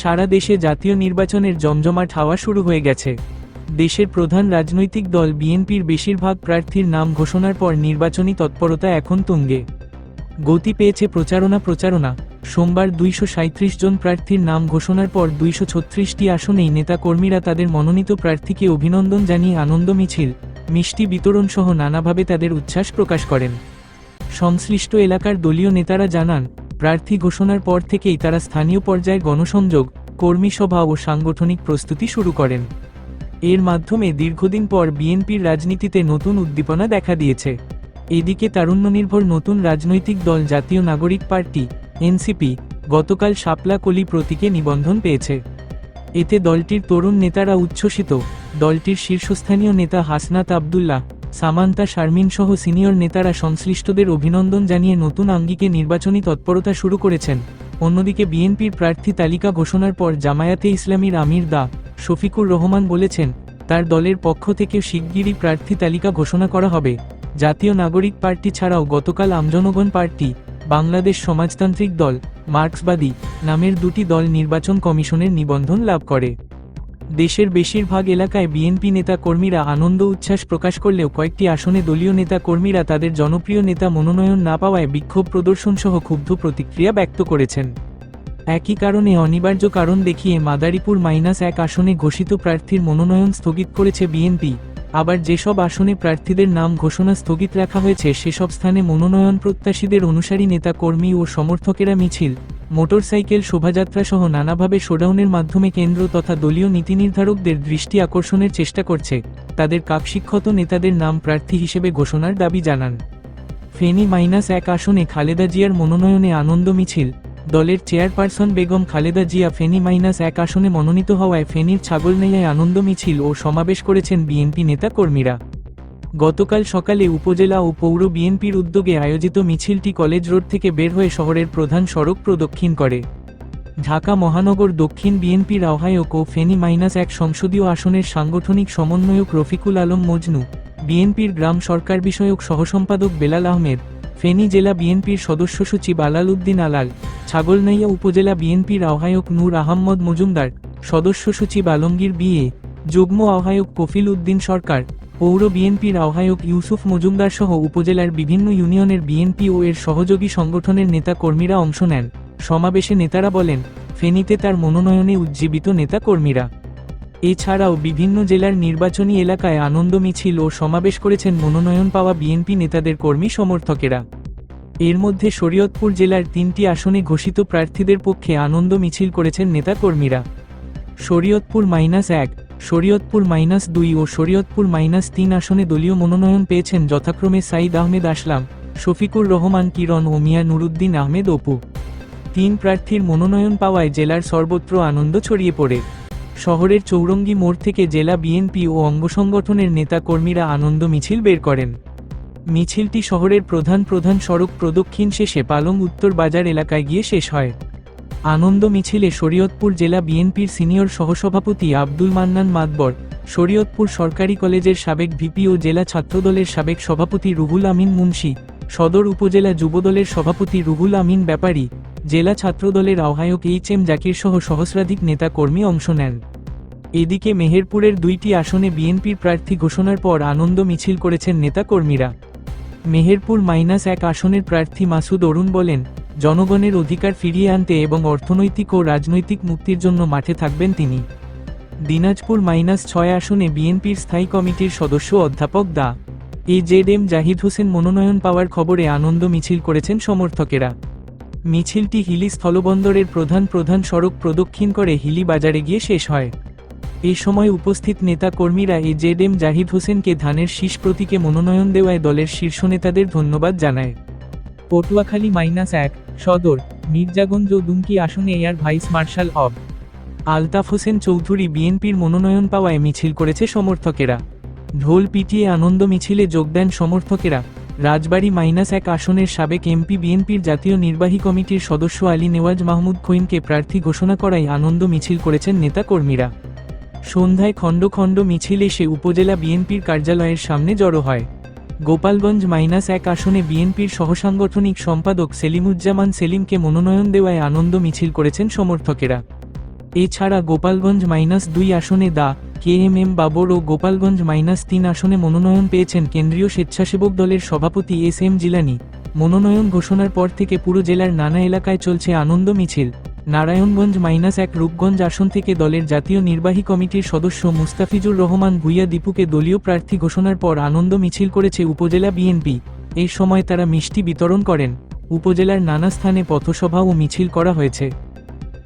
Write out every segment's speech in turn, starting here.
সারা দেশে জাতীয় নির্বাচনের জমজমাট হাওয়া শুরু হয়ে গেছে। দেশের প্রধান রাজনৈতিক দল বিএনপির বেশিরভাগ প্রার্থীর নাম ঘোষণার পর নির্বাচনী তৎপরতা এখন তুঙ্গে। গতি পেয়েছে প্রচারণা প্রচারণা। সোমবার দুইশো জন প্রার্থীর নাম ঘোষণার পর দুইশো ছত্রিশটি আসনেই নেতাকর্মীরা তাদের মনোনীত প্রার্থীকে অভিনন্দন জানিয়ে আনন্দ মিছিল, মিষ্টি বিতরণ সহ নানাভাবে তাদের উচ্ছ্বাস প্রকাশ করেন। সংশ্লিষ্ট এলাকার দলীয় নেতারা জানান প্রার্থী ঘোষণার পর থেকেই তারা স্থানীয় পর্যায়ে গণসংযোগ, কর্মী সভা ও সাংগঠনিক প্রস্তুতি শুরু করেন। এর মাধ্যমে দীর্ঘদিন পর বিএনপির রাজনীতিতে নতুন উদ্দীপনা দেখা দিয়েছে। এদিকে তারুণ্যনির্ভর নতুন রাজনৈতিক দল জাতীয় নাগরিক পার্টি, এনসিপি, গতকাল শাপলা কলি প্রতীকে নিবন্ধন পেয়েছে। এতে দলটির তরুণ নেতারা উচ্ছ্বসিত, দলটির শীর্ষস্থানীয় নেতা হাসনাত আবদুল্লাহ সামান্তা শারমিন সহ সিনিয়র নেতারা সংশ্লিষ্টদের অভিনন্দন জানিয়ে নতুন আঙ্গিকে নির্বাচনী তৎপরতা শুরু করেছেন। অন্যদিকে বিএনপির প্রার্থী তালিকা ঘোষণার পর জামায়াতে ইসলামীর আমির দা শফিকুর রহমান বলেছেন, তার দলের পক্ষ থেকে শিগগিরই প্রার্থী তালিকা ঘোষণা করা হবে। জাতীয় নাগরিক পার্টি ছাড়াও গতকাল আমজনগণ পার্টি, বাংলাদেশ সমাজতান্ত্রিক দল, মার্ক্সবাদী নামের দুটি দল নির্বাচন কমিশনের নিবন্ধন লাভ করে। দেশের বেশিরভাগ এলাকায় বিএনপি নেতা কর্মীরা আনন্দ উচ্ছ্বাস প্রকাশ করলেও কয়েকটি আসনে দলীয় নেতা কর্মীরা তাদের জনপ্রিয় নেতা মনোনয়ন না পাওয়ায় বিক্ষোভ প্রদর্শন সহ ক্ষুব্ধ প্রতিক্রিয়া ব্যক্ত করেছেন। একই কারণে অনিবার্য কারণ দেখিয়ে মাদারীপুর মাইনাস এক আসনে ঘোষিত প্রার্থীর মনোনয়ন স্থগিত করেছে বিএনপি। আবার যেসব আসনে প্রার্থীদের নাম ঘোষণা স্থগিত রাখা হয়েছে, সেসব স্থানে মনোনয়ন প্রত্যাশীদের অনুসারী নেতা কর্মী ও সমর্থকেরা মিছিল, মোটরসাইকেল শোভাযাত্রা সহ নানাভাবে শোডাউনের মাধ্যমে কেন্দ্র তথা দলীয় নীতি নির্ধারকদের দৃষ্টি আকর্ষণের চেষ্টা করছে। তাদের কাকশিক্ষত নেতাদের নাম প্রার্থী হিসেবে ঘোষণার দাবি জানান। ফেনী মাইনাস এক আসনে খালেদা জিয়ার মনোনয়নে আনন্দ মিছিল দলের চেয়ারপারসন বেগম খালেদা জিয়া ফেনী মাইনাস এক আসনে মনোনীত হওয়ায় ফেনীর ছাগলনাইয়ায় আনন্দ মিছিল ও সমাবেশ করেছেন বিএনপি নেতা কর্মীরা গতকাল সকালে উপজেলা ও পৌর বিএনপির উদ্যোগে আয়োজিত মিছিলটি কলেজ রোড থেকে বের হয়ে শহরের প্রধান সড়ক প্রদক্ষিণ করে। ঢাকা মহানগর দক্ষিণ বিএনপির আহ্বায়ক ও ফেনী মাইনাস এক সংসদীয় আসনের সাংগঠনিক সমন্বয়ক রফিকুল আলম মজনু, বিএনপির গ্রাম সরকার বিষয়ক সহসম্পাদক বেলাল আহমেদ ফেনী জেলা বিএনপির সদস্য সচিব আলাল উদ্দিন আলাল, ছাগলনাইয়া উপজেলা বিএনপির আহ্বায়ক নূর আহম্মদ মজুমদার, সদস্য সচিব আলমগীর বিএ, যুগ্ম আহ্বায়ক কফিল উদ্দিন সরকার, পৌর বিএনপির আহ্বায়ক ইউসুফ মজুমদার সহ উপজেলার বিভিন্ন ইউনিয়নের বিএনপি ও এর সহযোগী সংগঠনের নেতা কর্মীরা অংশ নেন। সমাবেশে নেতারা বলেন, ফেনীতে তার মনোনয়নে উজ্জীবিত নেতা কর্মীরা এছাড়াও বিভিন্ন জেলার নির্বাচনী এলাকায় আনন্দ মিছিল ও সমাবেশ করেছেন মনোনয়ন পাওয়া বিএনপি নেতাদের কর্মী সমর্থকেরা। এর মধ্যে শরীয়তপুর জেলার তিনটি আসনে ঘোষিত প্রার্থীদের পক্ষে আনন্দ মিছিল করেছেন নেতাকর্মীরা শরীয়তপুর মাইনাস এক, শরীয়তপুর মাইনাস দুই ও শরীয়তপুর মাইনাস তিন আসনে দলীয় মনোনয়ন পেয়েছেন যথাক্রমে সাইদ আহমেদ আসলাম, শফিকুর রহমান কিরণ ও মিয়া নুরুদ্দিন আহমেদ অপু। তিন প্রার্থীর মনোনয়ন পাওয়ায় জেলার সর্বত্র আনন্দ ছড়িয়ে পড়ে। শহরের চৌরঙ্গি মোড় থেকে জেলা বিএনপি ও অঙ্গসংগঠনের নেতা কর্মীরা আনন্দ মিছিল বের করেন। মিছিলটি শহরের প্রধান প্রধান সড়ক প্রদক্ষিণ শেষে পালং উত্তর বাজার এলাকায় গিয়ে শেষ হয়। আনন্দ মিছিলে শরীয়তপুর জেলা বিএনপির সিনিয়র সহসভাপতি আব্দুল মান্নান মাতবর, শরীয়তপুর সরকারি কলেজের সাবেক ভিপি ও জেলা ছাত্রদলের সাবেক সভাপতি রুহুল আমিন মুন্সি, সদর উপজেলা যুবদলের সভাপতি রুহুল আমিন ব্যাপারী জেলা ছাত্রদলের আহ্বায়ক এইচ এম জাকির সহ সহস্রাধিক নেতা কর্মী অংশ নেন। এদিকে মেহেরপুরের দুইটি আসনে বিএনপির প্রার্থী ঘোষণার পর আনন্দ মিছিল করেছেন নেতা কর্মীরা মেহেরপুর মাইনাস এক আসনের প্রার্থী মাসুদ অরুণ বলেন, জনগণের অধিকার ফিরিয়ে আনতে এবং অর্থনৈতিক ও রাজনৈতিক মুক্তির জন্য মাঠে থাকবেন তিনি। দিনাজপুর মাইনাস ছয় আসনে বিএনপির স্থায়ী কমিটির সদস্য অধ্যাপক দা। A Z M Zahid Hossain মনোনয়ন পাওয়ার খবরে আনন্দ মিছিল করেছেন সমর্থকেরা। মিছিলটি হিলি স্থলবন্দরের প্রধান প্রধান সড়ক প্রদক্ষিণ করে হিলি বাজারে গিয়ে শেষ হয়। এ সময় উপস্থিত নেতা কর্মীরা এ জেড এম জাহিদ হোসেনকে ধানের শীষ প্রতীকে মনোনয়ন দেওয়ায় দলের শীর্ষ নেতাদের ধন্যবাদ জানায়। পটুয়াখালী মাইনাস এক, সদর, মির্জাগঞ্জ দুমকি আসনে এয়ার ভাইস মার্শাল অব আলতাফ হোসেন চৌধুরী বিএনপির মনোনয়ন পাওয়ায় মিছিল করেছে সমর্থকেরা। ঢোল পিটিয়ে আনন্দ মিছিলে যোগ দেন সমর্থকেরা। রাজবাড়ী মাইনাস এক আসনের সাবেক এমপি বিএনপির জাতীয় নির্বাহী কমিটির সদস্য আলী নেওয়াজ মাহমুদ খৈমকে প্রার্থী ঘোষণা করায় আনন্দ মিছিল করেছেন নেতাকর্মীরা। সন্ধ্যায় খণ্ড খণ্ড মিছিল এসে উপজেলা বিএনপির কার্যালয়ের সামনে জড়ো হয়। গোপালগঞ্জ মাইনাস এক আসনে বিএনপির সহসাংগঠনিক সম্পাদক সেলিমুজ্জামান সেলিমকে মনোনয়ন দেওয়ায় আনন্দ মিছিল করেছেন সমর্থকেরা। এছাড়া গোপালগঞ্জ মাইনাস দুই আসনে দা কে এম এম বাবর ও গোপালগঞ্জ মাইনাস তিন আসনে মনোনয়ন পেয়েছেন কেন্দ্রীয় স্বেচ্ছাসেবক দলের সভাপতি এস এম জিলানি। মনোনয়ন ঘোষণার পর থেকে পুরো জেলার নানা এলাকায় চলছে আনন্দ মিছিল। নারায়ণগঞ্জ মাইনাস এক রূপগঞ্জ আসন থেকে দলের জাতীয় নির্বাহী কমিটির সদস্য মুস্তাফিজুর রহমান ভুইয়া দীপুকে দলীয় প্রার্থী ঘোষণার পর আনন্দ মিছিল করেছে উপজেলা বিএনপি। এই সময় তারা মিষ্টি বিতরণ করেন। উপজেলার নানা স্থানে পথসভা ও মিছিল করা হয়েছে।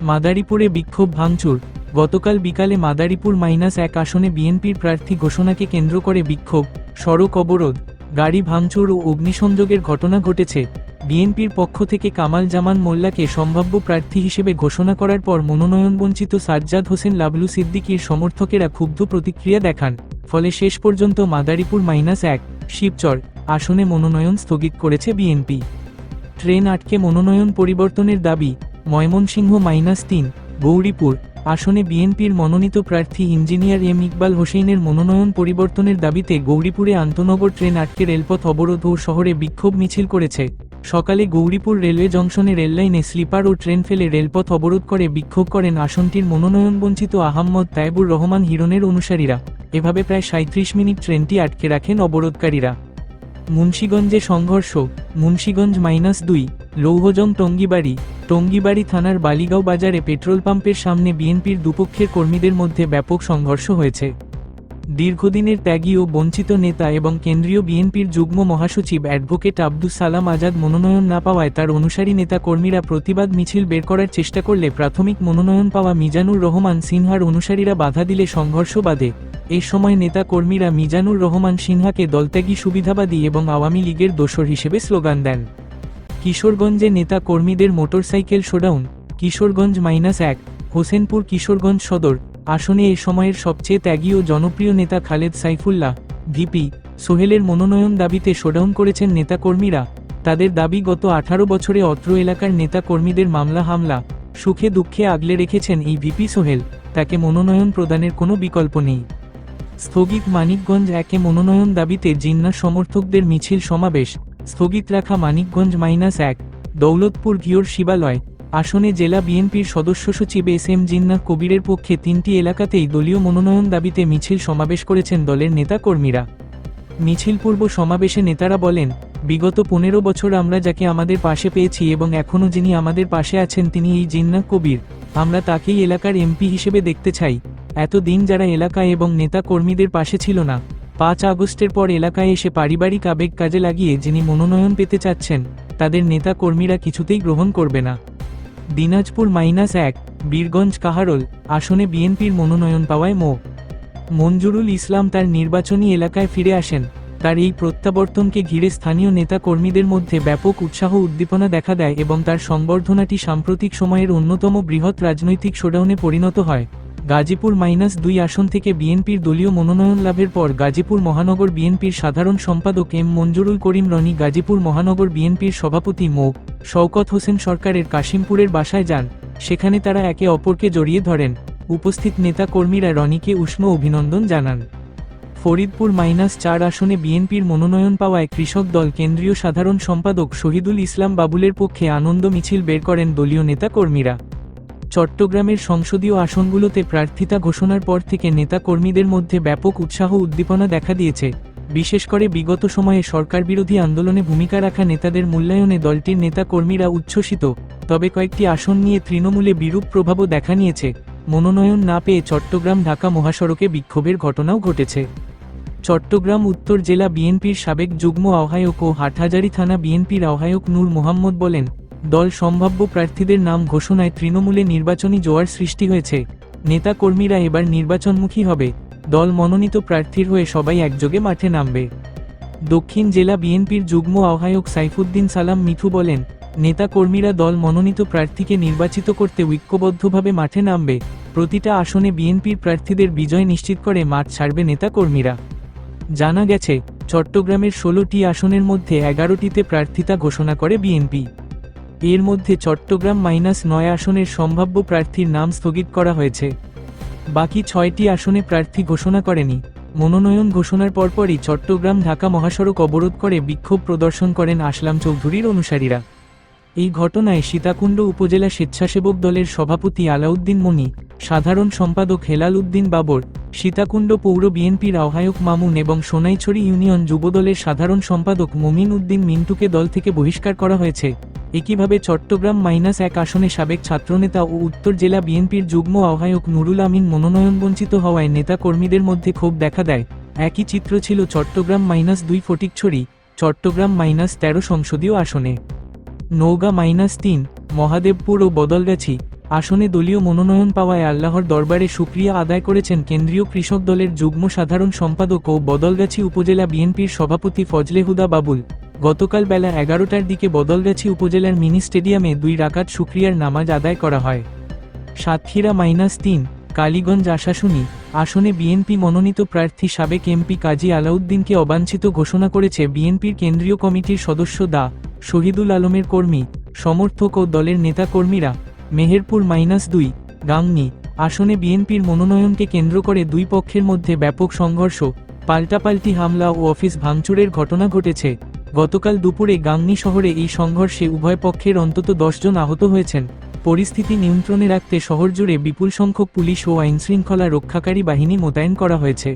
মাদারীপুরে বিক্ষোভ ভাঙচুর। গতকাল বিকালে মাদারীপুর মাইনাস এক আসনে বিএনপির প্রার্থী ঘোষণাকে কেন্দ্র করে বিক্ষোভ, সড়ক অবরোধ, গাড়ি ভাঙচুর ও অগ্নিসংযোগের ঘটনা ঘটেছে। বিএনপির পক্ষ থেকে কামাল জামান মোল্লাকে সম্ভাব্য প্রার্থী হিসেবে ঘোষণা করার পর মনোনয়নবঞ্চিত সাজ্জাদ হোসেন লাবলু সিদ্দিকীর সমর্থকেরা ক্ষুব্ধ প্রতিক্রিয়া দেখান। ফলে শেষ পর্যন্ত মাদারীপুর মাইনাস এক, শিবচর আসনে মনোনয়ন স্থগিত করেছে বিএনপি। ট্রেন আটকে মনোনয়ন পরিবর্তনের দাবি, ময়মনসিংহ মাইনাস তিন গৌরীপুর, আসনে বিএনপির মনোনীত প্রার্থী ইঞ্জিনিয়ার এম ইকবাল হোসেনের মনোনয়ন পরিবর্তনের দাবিতে গৌরীপুরে আন্তনগর ট্রেন আটকে রেলপথ অবরোধ ও শহরে বিক্ষোভ মিছিল করেছে। সকালে গৌরীপুর রেলওয়ে জংশনে রেললাইনে স্লিপার ও ট্রেন ফেলে রেলপথ অবরোধ করে বিক্ষোভ করেন আসনটির মনোনয়ন বঞ্চিত আহম্মদ তাইবুর রহমান হিরনের অনুসারীরা। এভাবে প্রায় সাঁত্রিশ মিনিট ট্রেনটি আটকে রাখেন অবরোধকারীরা। মুন্সীগঞ্জে সংঘর্ষ, মুন্সীগঞ্জ মাইনাস দুই লৌহজং টঙ্গিবাড়ি টঙ্গিবাড়ি থানার বালিগাঁও বাজারে পেট্রোল পাম্পের সামনে বিএনপির দুপক্ষের কর্মীদের মধ্যে ব্যাপক সংঘর্ষ হয়েছে। দীর্ঘদিনের ত্যাগী ও বঞ্চিত নেতা এবং কেন্দ্রীয় বিএনপির যুগ্ম মহাসচিব অ্যাডভোকেট আব্দুস সালাম আজাদ মনোনয়ন না পাওয়ায় তার অনুসারী নেতা কর্মীরা প্রতিবাদ মিছিল বের করার চেষ্টা করলে প্রাথমিক মনোনয়ন পাওয়া মিজানুর রহমান সিনহার অনুসারীরা বাধা দিলে সংঘর্ষ বাধে। এ সময় নেতা কর্মীরা মিজানুর রহমান সিনহাকে দলত্যাগী, সুবিধাবাদী এবং আওয়ামী লীগের দোসর হিসেবে স্লোগান দেন। কিশোরগঞ্জে নেতা কর্মীদের মোটরসাইকেল শোডাউন, কিশোরগঞ্জ মাইনাস এক, হোসেনপুর কিশোরগঞ্জ সদর আসনে এ সময়ের সবচেয়ে ত্যাগী ও জনপ্রিয় নেতা খালেদ সাইফুল্লাহ, ভিপি, সোহেলের মনোনয়ন দাবিতে শোডাউন করেছেন নেতাকর্মীরা। তাদের দাবি, গত আঠারো বছরে অত্র এলাকার নেতা কর্মীদের মামলা, হামলা, সুখে দুঃখে আগলে রেখেছেন এই ভিপি সোহেল। তাকে মনোনয়ন প্রদানের কোনো বিকল্প নেই। স্থগিত মানিকগঞ্জ একে মনোনয়ন দাবিতে জিন্নার সমর্থকদের মিছিল সমাবেশ। স্থগিত রাখা মানিকগঞ্জ মাইনাস এক, দৌলতপুর ঘিওর শিবালয় আসনে জেলা বিএনপির সদস্য সচিব এস এম জিন্না কবিরের পক্ষে তিনটি এলাকাতেই দলীয় মনোনয়ন দাবিতে মিছিল সমাবেশ করেছেন দলের নেতা কর্মীরা মিছিল পূর্ব সমাবেশে নেতারা বলেন, বিগত পনেরো বছর আমরা যাকে আমাদের পাশে পেয়েছি এবং এখনও যিনি আমাদের পাশে আছেন তিনি এই জিন্না কবির। আমরা তাকেই এলাকার এমপি হিসেবে দেখতে চাই। এতদিন যারা এলাকায় এবং নেতা কর্মীদের পাশে ছিল না। পাঁচ আগস্টের পর এলাকায় এসে পারিবারিক আবেগ কাজে লাগিয়ে যিনি মনোনয়ন পেতে চাচ্ছেন, তাদের নেতা কর্মীরা কিছুতেই গ্রহণ করবে না। দিনাজপুর মাইনাস এক, বীরগঞ্জ কাহারোল আসনে বিএনপির মনোনয়ন পাওয়ায় মো. মঞ্জুরুল ইসলাম তার নির্বাচনী এলাকায় ফিরে আসেন। তার এই প্রত্যাবর্তনকে ঘিরে স্থানীয় নেতা কর্মীদের মধ্যে ব্যাপক উৎসাহ উদ্দীপনা দেখা দেয় এবং তার সংবর্ধনাটি সাম্প্রতিক সময়ের অন্যতম বৃহৎ রাজনৈতিক শোডাউনে পরিণত হয়। গাজীপুর মাইনাস দুই আসন থেকে বিএনপির দলীয় মনোনয়ন লাভের পর গাজীপুর মহানগর বিএনপির সাধারণ সম্পাদক এম মঞ্জুরুল করিম রনি গাজীপুর মহানগর বিএনপির সভাপতি মো. শওকত হোসেন সরকারের কাশিমপুরের বাসায় যান, সেখানে তারা একে অপরকে জড়িয়ে ধরেন। উপস্থিত নেতা কর্মীরা রনিকে উষ্ণ অভিনন্দন জানান। ফরিদপুর মাইনাস চার আসনে বিএনপির মনোনয়ন পাওয়ায় কৃষক দল কেন্দ্রীয় সাধারণ সম্পাদক শহীদুল ইসলাম বাবুলের পক্ষে আনন্দ মিছিল বের করেন দলীয় নেতা কর্মীরা চট্টগ্রামের সংসদীয় আসনগুলোতে প্রার্থিতা ঘোষণার পর থেকে নেতা কর্মীদের মধ্যে ব্যাপক উৎসাহ উদ্দীপনা দেখা দিয়েছে। বিশেষ করে বিগত সময়ে সরকার বিরোধী আন্দোলনে ভূমিকা রাখা নেতাদের মূল্যায়নে দলটির নেতা কর্মীরা উচ্ছ্বসিত। তবে কয়েকটি আসন নিয়ে তৃণমূলে বিরূপ প্রভাবও দেখা নিয়েছে। মনোনয়ন না পেয়ে চট্টগ্রাম ঢাকা মহাসড়কে বিক্ষোভের ঘটনাও ঘটেছে। চট্টগ্রাম উত্তর জেলা বিএনপির সাবেক যুগ্ম আহ্বায়ক ও হাটহাজারি থানা বিএনপির আহ্বায়ক নূর মোহাম্মদ বলেন দল সম্ভাব্য প্রার্থীদের নাম ঘোষণায় তৃণমূলে নির্বাচনী জোয়ার সৃষ্টি হয়েছে। নেতা কর্মীরা এবার নির্বাচনমুখী হবে। দল মনোনীত প্রার্থীর হয়ে সবাই একযোগে মাঠে নামবে। দক্ষিণ জেলা বিএনপির যুগ্ম আহ্বায়ক সাইফুদ্দিন সালাম মিথু বলেন নেতা কর্মীরা দল মনোনীত প্রার্থীকে নির্বাচিত করতে ঐক্যবদ্ধভাবে মাঠে নামবে। প্রতিটা আসনে বিএনপির প্রার্থীদের বিজয় নিশ্চিত করে মাঠ ছাড়বে নেতা কর্মীরা জানা গেছে, চট্টগ্রামের ষোলোটি আসনের মধ্যে এগারোটিতে প্রার্থিতা ঘোষণা করে বিএনপি। এর মধ্যে চট্টগ্রাম মাইনাস নয় আসনের সম্ভাব্য প্রার্থীর নাম স্থগিত করা হয়েছে। বাকি ছয়টি আসনে প্রার্থী ঘোষণা করেনি। মনোনয়ন ঘোষণার পরপরই চট্টগ্রাম ঢাকা মহাসড়ক অবরোধ করে বিক্ষোভ প্রদর্শন করেন আসলাম চৌধুরীর অনুসারীরা। এই ঘটনায় সীতাকুণ্ড উপজেলা স্বেচ্ছাসেবক দলের সভাপতি আলাউদ্দিন মনি, সাধারণ সম্পাদক হেলাল উদ্দিন বাবর, সীতাকুণ্ড পৌর বিএনপির আহ্বায়ক মামুন এবং সোনাইছড়ি ইউনিয়ন যুবদলের সাধারণ সম্পাদক মুমিন উদ্দিন মিন্টুকে দল থেকে বহিষ্কার করা হয়েছে। একইভাবে চট্টগ্রাম মাইনাস এক আসনে সাবেক ছাত্রনেতা ও উত্তর জেলা বিএনপির যুগ্ম আহ্বায়ক নুরুল আমিন মনোনয়ন বঞ্চিত হওয়ায় নেতা কর্মীদের মধ্যে ক্ষোভ দেখা দেয়। একই চিত্র ছিল চট্টগ্রাম মাইনাস দুই ফটিকছড়ি, চট্টগ্রাম মাইনাস তেরো সংসদীয় আসনে। নওগাঁ মাইনাস তিন, মহাদেবপুর ও বদলগাছি আসনে দলীয় মনোনয়ন পাওয়ায় আল্লাহর দরবারে সুক্রিয়া আদায় করেছেন কেন্দ্রীয় কৃষক দলের যুগ্ম সাধারণ সম্পাদক ও বদলগাছি উপজেলা বিএনপির সভাপতি ফজলে হুদা বাবুল। গতকাল বেলা এগারোটার দিকে বদলগাছি উপজেলার মিনি স্টেডিয়ামে দুই রাকাত শুক্রিয়ার নামাজ আদায় করা হয়। সাতক্ষীরা মাইনাস তিন, কালীগঞ্জ আশাশুনি, আসনে বিএনপি মনোনীত প্রার্থী সাবেক এমপি কাজী আলাউদ্দিনকে অবাঞ্ছিত ঘোষণা করেছে বিএনপির কেন্দ্রীয় কমিটির সদস্য দা শহীদুল আলমের কর্মী, সমর্থক ও দলের নেতা কর্মীরা মেহেরপুর মাইনাস দুই, গাংনি, আসনে বিএনপির মনোনয়নকে কেন্দ্র করে দুই পক্ষের মধ্যে ব্যাপক সংঘর্ষ, পাল্টাপাল্টি হামলা ও অফিস ভাঙচুরের ঘটনা ঘটেছে। গতকাল দুপুরে গাংনি শহরে এই সংঘর্ষে উভয় পক্ষের অন্তত দশজন আহত হয়েছেন। পরিস্থিতি নিয়ন্ত্রণে রাখতে শহর জুড়ে বিপুল সংখ্যক পুলিশ ও আইনশৃঙ্খলা রক্ষাকারী বাহিনী মোতায়েন করা হয়েছে।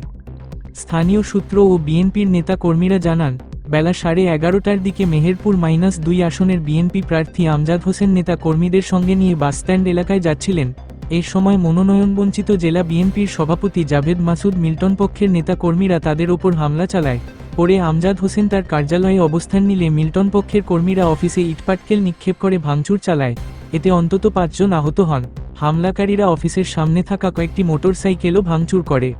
স্থানীয় সূত্র ও বিএনপির নেতা কর্মীরা জানান, বেলা সাড়ে এগারোটার দিকে মেহেরপুর মাইনাস দুই আসনের বিএনপি প্রার্থী আমজাদ হোসেন নেতা কর্মীদের সঙ্গে নিয়ে বাসস্ট্যান্ড এলাকায় যাচ্ছিলেন। এ সময় মনোনয়নবঞ্চিত জেলা বিএনপির সভাপতি জাভেদ মাসুদ মিল্টন পক্ষের নেতা কর্মীরা তাদের ওপর হামলা চালায়। পরে আমজাদ হোসেন তার কার্যালয়ে অবস্থান নিলে মিল্টন পক্ষের কর্মীরা অফিসে ইটপাটকেল নিক্ষেপ করে ভাঙচুর চালায়। এতে অন্তত পাঁচজন আহত হন। হামলাকারীরা অফিসের সামনে থাকা কয়েকটি মোটরসাইকেলও ভাঙচুর করে।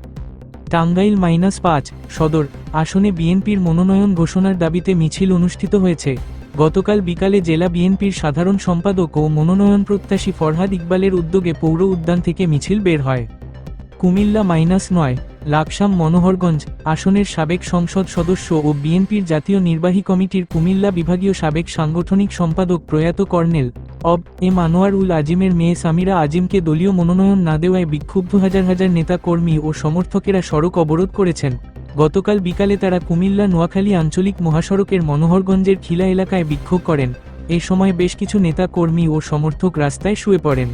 টাঙ্গাইল মাইনাস পাঁচ, সদর আসনে বিএনপির মনোনয়ন ঘোষণার দাবিতে মিছিল অনুষ্ঠিত হয়েছে। গতকাল বিকালে জেলা বিএনপির সাধারণ সম্পাদক ও মনোনয়ন প্রত্যাশী ফরহাদ ইকবালের উদ্যোগে পৌর উদ্যান থেকে মিছিল বের হয়। কুমিল্লা মাইনাস নয় লাকসাম মনোহরগঞ্জ আসনের সাবেক সংসদ সদস্য ও বিএনপির জাতীয় নির্বাহী কমিটির কুমিল্লা বিভাগীয় সাবেক সাংগঠনিক সম্পাদক প্রয়াত কর্নেল অব এম আনোয়ার উল আজিমের মেয়ে সামিরা আজিমকে দলীয় মনোনয়ন না দেওয়ায় বিক্ষুব্ধ হাজার হাজার নেতা কর্মী ও সমর্থকেরা সড়ক অবরোধ করেছেন। গতকাল বিকালে তারা কুমিল্লা নোয়াখালী আঞ্চলিক মহাসড়কের মনোহরগঞ্জের খিলা এলাকায় বিক্ষোভ করেন। এ সময় বেশ কিছু নেতা কর্মী ও সমর্থক রাস্তায় শুয়ে পড়েন।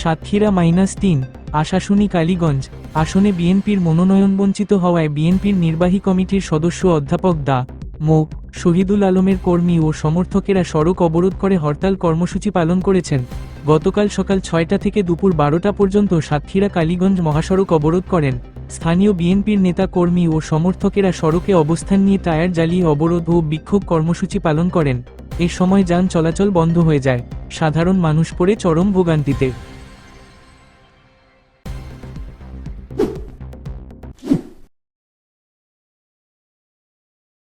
সাতক্ষীরা মাইনাস তিন, আশাশুনি কালীগঞ্জ আসনে বিএনপির মনোনয়ন বঞ্চিত হওয়ায় বিএনপির নির্বাহী কমিটির সদস্য অধ্যাপক দা মো. শহীদুল আলমের কর্মী ও সমর্থকেরা সড়ক অবরোধ করে হরতাল কর্মসূচি পালন করেছেন। গতকাল সকাল ছয়টা থেকে দুপুর বারোটা পর্যন্ত সাতক্ষীরা কালীগঞ্জ মহাসড়ক অবরোধ করেন। স্থানীয় বিএনপির নেতা কর্মী ও সমর্থকেরা সড়কে অবস্থান নিয়ে টায়ার জ্বালিয়ে অবরোধ ও বিক্ষোভ কর্মসূচি পালন করেন। এ সময় যান চলাচল বন্ধ হয়ে যায়। সাধারণ মানুষ পড়ে চরম ভোগান্তিতে।